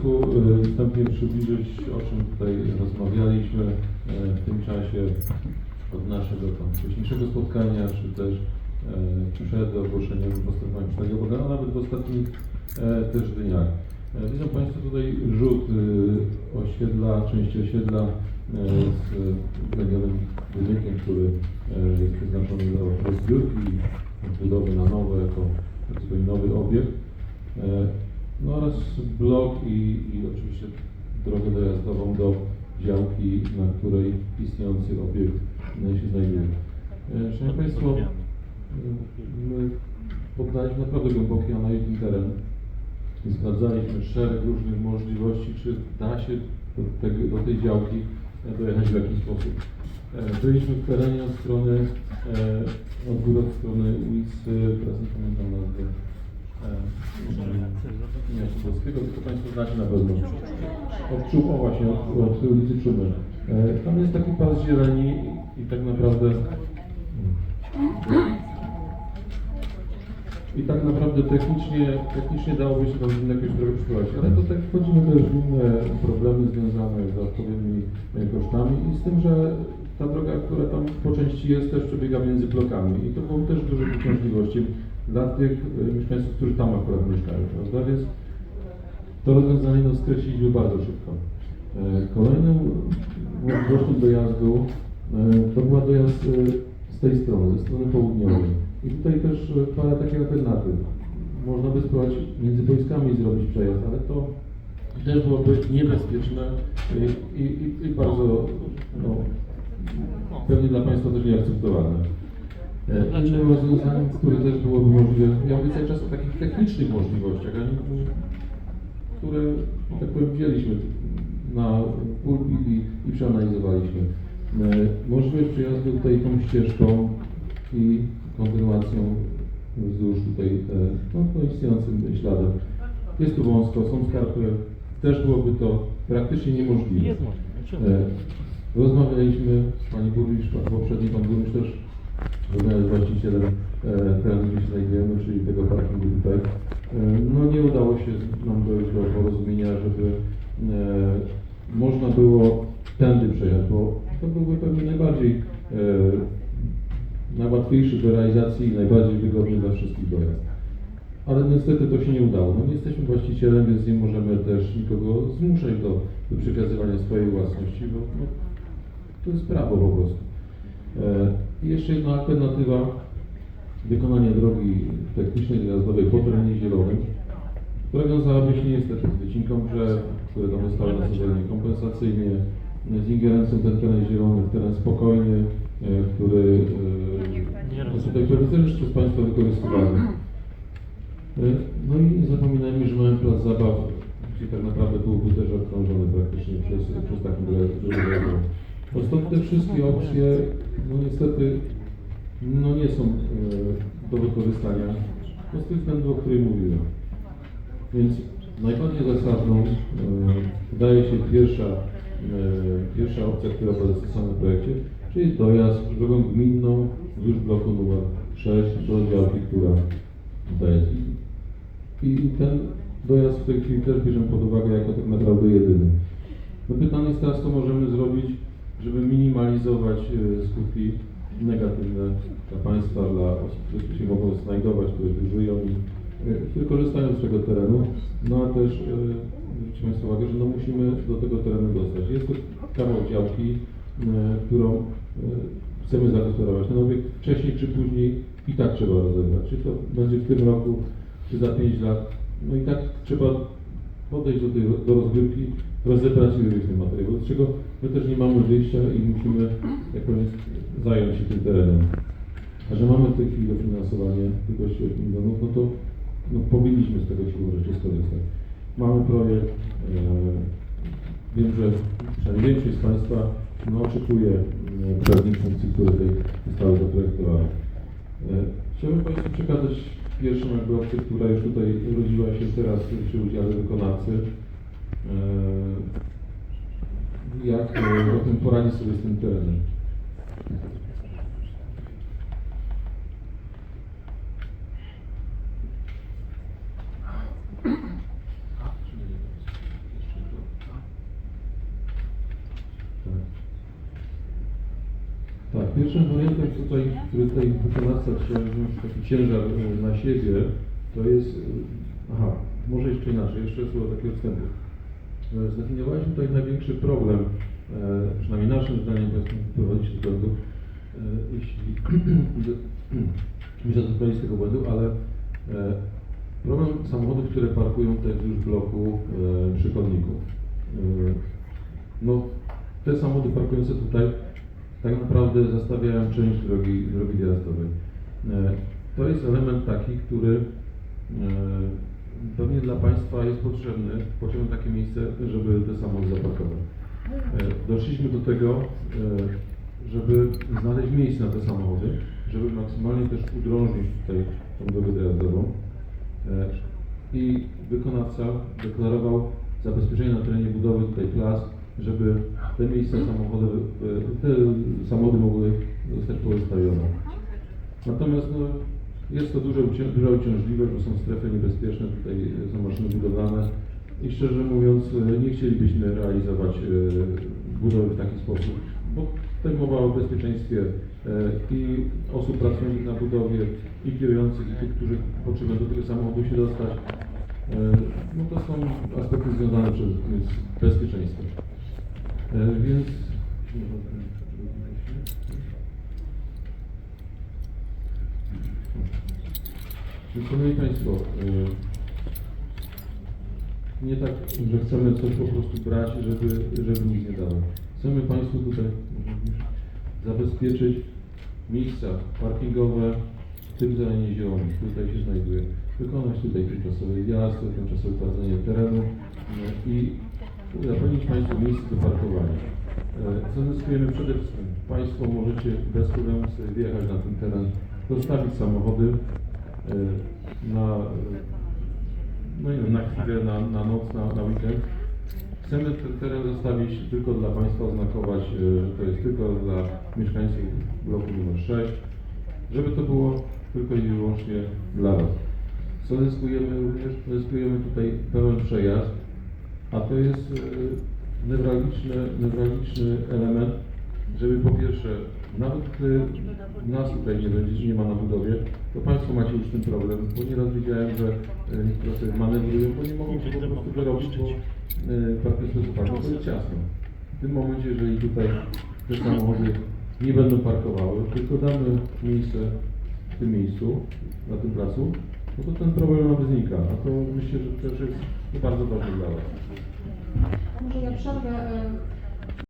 Państwu e, wstępnie przybliżyć, o czym tutaj rozmawialiśmy e, w tym czasie od naszego tam wcześniejszego spotkania, czy też e, przed ogłoszeniem postępowania przeciwnego, a nawet w ostatnich też dniach. Widzą Państwo tutaj rzut osiedla, części osiedla z uwzględnionym budynkiem, który jest przeznaczony do rozbiórki i budowy na nowo jako zwany nowy obiekt. No oraz blok i, i oczywiście drogę dojazdową do działki, na której istniejący obiekt się znajduje. E, Szanowni Państwo, e, my poddaliśmy naprawdę głęboki analizy teren i sprawdzaliśmy szereg różnych możliwości, czy da się do, tego, do tej działki e, dojechać w jakiś sposób. Byliśmy w terenie od strony, od góry od strony ulicy, teraz nie pamiętam nazwy, nie Sobowskiego, tylko Państwo znacie na pewno. Od o właśnie, od, od ulicy Czuby. E, Tam jest taki pas zieleni i, tak naprawdę i tak naprawdę technicznie, technicznie dałoby się tam jakąś drogę przeprowadzić, ale to tak wchodzimy też w inne problemy związane z dodatkowymi e, kosztami i z tym, że ta droga, która tam po części jest, też przebiega między blokami i to było też dużą uciążliwością dla tych e, mieszkańców, którzy tam akurat mieszkają, prawda? Więc to rozwiązanie no, skreśliliśmy bardzo szybko. E, Kolejną możliwością dojazdu e, to była dojazd z tej strony, ze strony południowej. I tutaj też parę takich alternatyw. Można by spróbować między wojskami zrobić przejazd, ale to też byłoby niebezpieczne i, i, i bardzo no, pewnie dla Państwa też nieakceptowalne. E, Innym rozwiązaniem, które też byłoby możliwe, ja mówię cały czas o takich technicznych możliwościach, a nie które, tak powiem, wzięliśmy na pulpit i, i przeanalizowaliśmy. E, możliwość przejazdu tutaj tą ścieżką i kontynuacją wzdłuż tutaj e, no, no, istniejącym śladem. Jest tu wąsko, są skarpy, też byłoby to praktycznie niemożliwe. Rozmawialiśmy z Pani Burmistrz, poprzedni Pan Burmistrz też właścicielem terenu, gdzie się znajdujemy, czyli tego parkingu tutaj. E, No nie udało się nam dojść do porozumienia, żeby e, można było tędy przejechać, bo to byłby pewnie najbardziej e, najłatwiejszy do realizacji i najbardziej wygodny dla wszystkich dojazd. Ale niestety to się nie udało. No nie jesteśmy właścicielem, więc nie możemy też nikogo zmuszać do, do przekazywania swojej własności, bo no, to jest prawo po prostu. I jeszcze jedna alternatywa, wykonanie drogi technicznej dojazdowej po terenie zielonym, która wiązałaby się niestety z wycinką drzew, które tam zostały nasadzone kompensacyjnie, z ingerencją ten teren zielony, teren spokojny, e, który e, tutaj też przez Państwa wykorzystywany. E, No i nie zapominajmy, że mamy plac zabaw, gdzie tak naprawdę byłby też okrążony praktycznie przez, przez taką drogę. Stąd te wszystkie opcje, no niestety, no nie są e, do wykorzystania, no z tych względów, o których mówiłem. Więc najbardziej zasadną e, wydaje się pierwsza, e, pierwsza opcja, która była zastosowana w projekcie, czyli dojazd drogą gminną już bloku numer 6 do działki, która tutaj jest. I ten dojazd w tej chwili też bierzemy pod uwagę jako tak naprawdę jedyny. No pytanie jest teraz, co możemy zrobić, żeby minimalizować e, skutki negatywne dla Państwa, dla osób, które się mogą znajdować, które tu żyją i e, korzystają z tego terenu. No a też e, zwróćcie Państwo uwagę, że no musimy do tego terenu dostać. Jest to kawał działki, którą chcemy zagospodarować. Ten obiekt wcześniej czy później i tak trzeba rozebrać. Czy to będzie w tym roku, czy za 5 lat. No i tak trzeba podejść do, tej, do rozgrywki, rozebrać ten materiał. Wobec czego my też nie mamy wyjścia i musimy jakoś zająć się tym terenem. A że mamy w tej chwili dofinansowanie tylko 8 milionów, no to no, powinniśmy z tego siłą rzeczy skorzystać. Mamy projekt, e, wiem, że przynajmniej większość z Państwa no, oczekuje e, pewnych funkcji, które tutaj zostały zaprojektowane. E, Chciałbym Państwu przekazać pierwszą opcję, która już tutaj rodziła się teraz przy udziale wykonawcy. E, jak e, potem poradzi sobie z tym terenem. Tak, tak pierwszym projektem, tutaj, który tutaj wykonawca przełożył taki ciężar e, na siebie, to jest, aha, może jeszcze inaczej, jeszcze słowo takie odstępy. E, Zdefiniowaliśmy tutaj największy problem, e, przynajmniej naszym zdaniem, bez prowadzić do błędu, e, jeśli, myślę, że doprowadzić z tego błędu, ale problem samochodów, które parkują tutaj wzdłuż bloku przy chodniku. E, No, te samochody parkujące tutaj tak naprawdę zastawiają część drogi, drogi wjazdowej. To jest element taki, który pewnie dla Państwa jest potrzebny, potrzebne takie miejsce, żeby te samochody zaparkować. E, Doszliśmy do tego, e, żeby znaleźć miejsce na te samochody, żeby maksymalnie też udrążyć tutaj tą drogę dojazdową. E, I wykonawca deklarował zabezpieczenie na terenie budowy tutaj klas, żeby te miejsca samochodowe, e, te samochody mogły zostać pozostawione. Natomiast no, jest to duże, duża uciążliwość, bo są strefy niebezpieczne, tutaj e, są maszyny budowlane i szczerze mówiąc e, nie chcielibyśmy realizować e, budowy w taki sposób, bo tutaj mowa o bezpieczeństwie i osób pracujących na budowie, i kierujących, i tych, którzy potrzebują do tego samochodu się dostać. No to są aspekty związane przede wszystkim z bezpieczeństwem. Więc Więc, Szanowni Państwo, y, nie tak, że chcemy coś po prostu brać, żeby, żeby nic nie dawać. Chcemy Państwu tutaj zabezpieczyć miejsca parkingowe w tym terenie zielonym, tutaj się znajduje. Wykonać tutaj tymczasowy wjazd, tymczasowe prowadzenie terenu y, i zapewnić Państwu miejsce do parkowania. E, Co zyskujemy przede wszystkim? Państwo możecie bez problemu sobie wjechać na ten teren, zostawić samochody e, na, no nie na chwilę, na, na noc, na, na weekend. Chcemy ten teren zostawić tylko dla Państwa, oznakować, e, to jest tylko dla mieszkańców bloku numer 6, żeby to było tylko i wyłącznie dla Was. Co zyskujemy również? Zyskujemy tutaj pełen przejazd, a to jest e, newralgiczny, newralgiczny element, żeby po pierwsze, nawet gdy nas tutaj nie będzie, nie ma na budowie, to Państwo macie już ten problem, bo nieraz widziałem, że e, niektóre sobie manewrują, bo nie mogą się po prostu wyrobić, bo praktycznie zupełnie to jest ciasno. W tym momencie, jeżeli tutaj te samochody nie będą parkowały, tylko damy miejsce w tym miejscu, na tym placu, no to ten problem nam znika, a to myślę, że też jest bardzo ważne dla Was. Może ja przerwę. e,